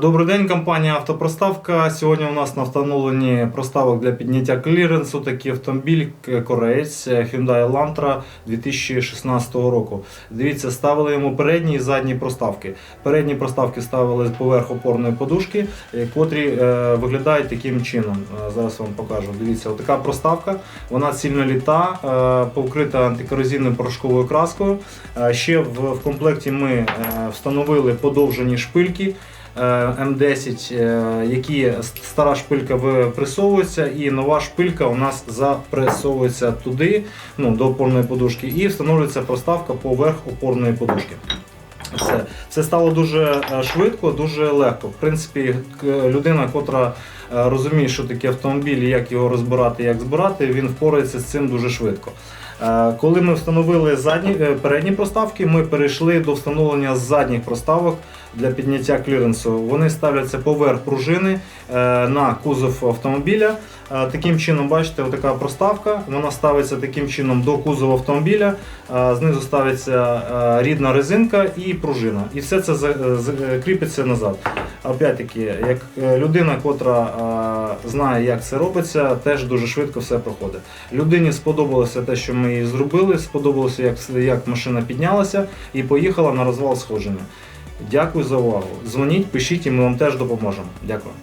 Добрий день, компанія Автопроставка. Сьогодні у нас на встановленні проставок для підняття кліренсу такий автомобіль к- кореєць Hyundai Elantra 2016 року. Дивіться, ставили йому передні і задні проставки. Передні проставки ставили поверх опорної подушки, е, котрі е, виглядають таким чином. Е, Зараз вам покажу. Дивіться, отака проставка. Вона цільно літа, е, покрита антикорозійною порошковою краскою. Е, Ще в, комплекті ми е, встановили подовжені шпильки. Е, М10, е, які стара шпилька випресовується, і нова шпилька у нас запресовується туди, ну, до опорної подушки, і встановлюється проставка поверх опорної подушки. Все. Це стало дуже е, швидко, дуже легко. В принципі, людина, котра розуміє, що таке автомобіль, як його розбирати, як збирати, він впорається з цим дуже швидко. Коли ми встановили задні, передні проставки, ми перейшли до встановлення задніх проставок для підняття кліренсу. Вони ставляться поверх пружини е, на кузов автомобіля. Е, Таким чином, бачите, отака проставка. Вона ставиться таким чином до кузова автомобіля. Е, Знизу ставиться рідна резинка і пружина. І все це за- е, з- е, кріпиться назад. Опять-таки, як е, людина, котра знає, як це робиться, теж дуже швидко все проходить. Людині сподобалося те, що ми її зробили, сподобалося, як, як машина піднялася і поїхала на розвал сходження. Дякую за увагу. Дзвоніть, пишіть, і ми вам теж допоможемо. Дякую.